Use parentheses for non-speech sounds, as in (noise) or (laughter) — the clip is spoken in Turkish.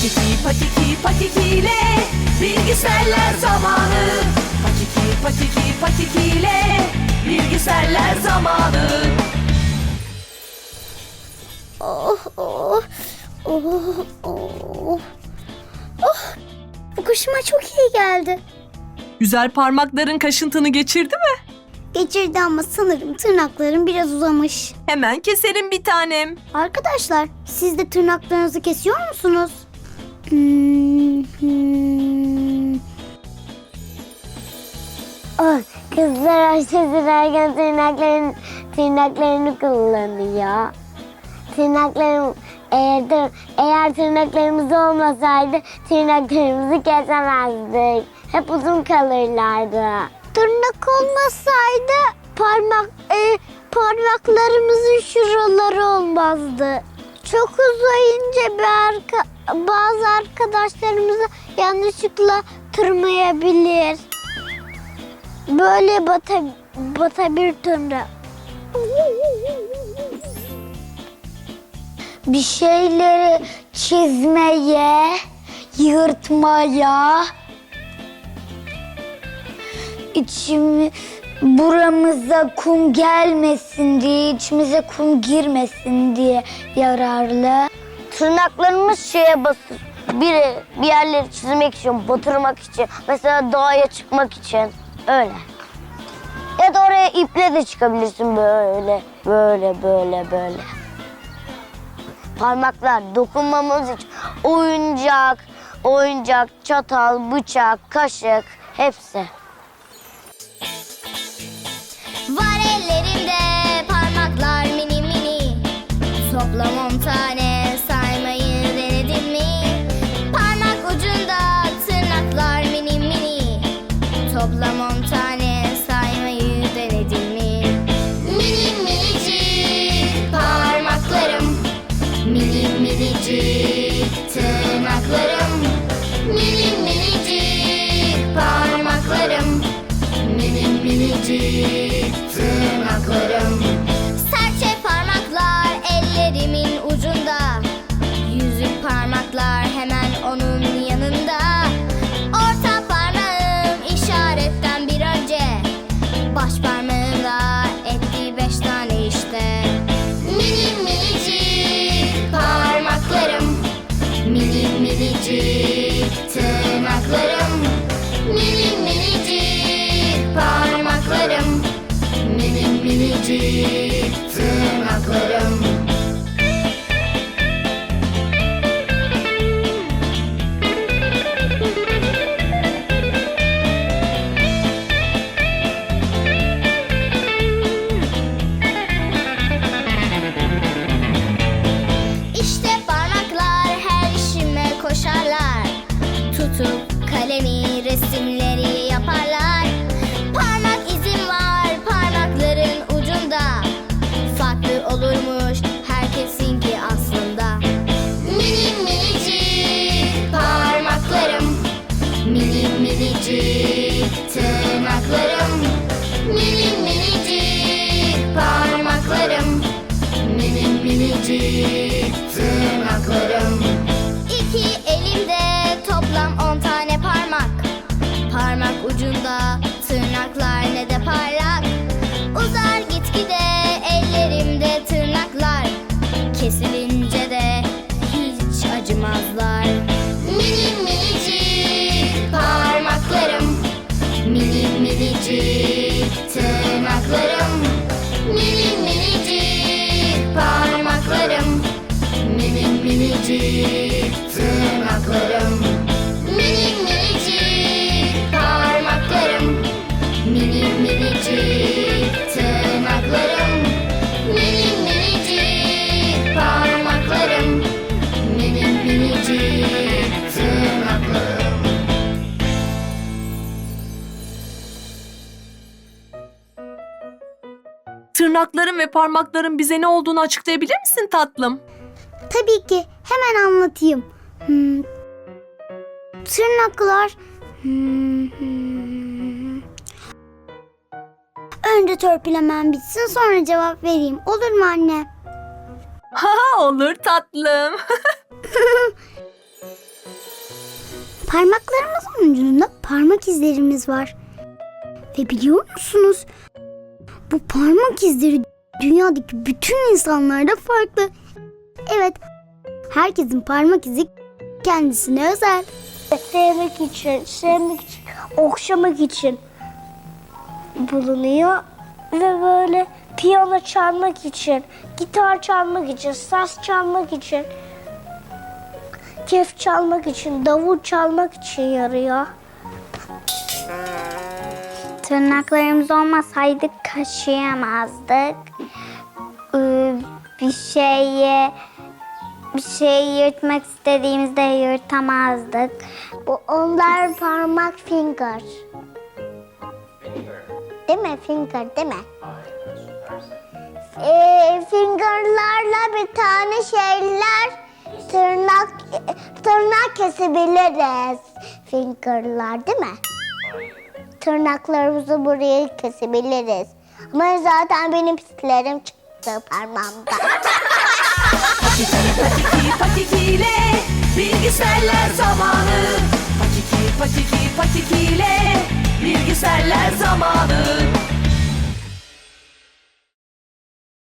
Patiki patiki patikiyle bilgisayarlar zamanı Patiki patiki patikiyle bilgisayarlar zamanı Oh, oh, oh, oh. Oh, bu kuşuma çok iyi geldi. Güzel parmakların kaşıntını geçirdi mi? Geçirdi ama sanırım tırnaklarım biraz uzamış. Hemen keselim bir tanem. Arkadaşlar, siz de tırnaklarınızı kesiyor musunuz? Oh, kızlar aşağıdayken tırnakların, tırnaklarını kullanıyor. Tırnaklarım eğer, eğer tırnaklarımız olmasaydı tırnaklarımızı kesemezdik. Hep uzun kalırlardı. Tırnak olmasaydı parmak e, parmaklarımızın şuraları olmazdı. Çok uzayınca bir arka, bazı arkadaşlarımızı yanlışlıkla tırmayabilir. Böyle bata, batabilir tırnak. Bir şeyleri çizmeye, yırtmaya, içimi buramıza kum gelmesin diye, içimize kum girmesin diye yararlı. Tırnaklarımız şeye basır. Biri bir yerleri çizmek için, batırmak için. Mesela dağa çıkmak için. Öyle. Ya da oraya iple de çıkabilirsin böyle. Böyle, böyle, böyle. Parmaklar dokunmamız için oyuncak, oyuncak, çatal, bıçak, kaşık hepsi. Toplam on tane You. Yeah. Tırnakların ve parmakların bize ne olduğunu açıklayabilir misin tatlım? Tabii ki hemen anlatayım. Hmm. Tırnaklar hmm. Önce törpülemem bitsin sonra cevap vereyim. Olur mu anne? Ha olur tatlım. (laughs) Parmaklarımızın ucunda parmak izlerimiz var. Ve biliyor musunuz? Bu parmak izleri dünyadaki bütün insanlarda farklı. Evet, herkesin parmak izi kendisine özel. Sevmek için, sevmek için, okşamak için bulunuyor. Ve böyle piyano çalmak için, gitar çalmak için, saz çalmak için, kef çalmak için, davul çalmak için yarıyor. Tırnaklarımız olmasaydı kaşıyamazdık. Ee, Bir şeyi bir şeyi yırtmak istediğimizde yırtamazdık. Bu onlar parmak finger. Değil mi? Finger değil mi? Ee, fingerlarla bir tane şeyler tırnak tırnak kesebiliriz. Fingerlar değil mi? Tırnaklarımızı buraya kesebiliriz. Ama zaten benim pislerim çıktı parmağımda. Patiki patiki patikiyle bilgisayarlar zamanı Patiki patiki patikiyle bilgisayarlar zamanı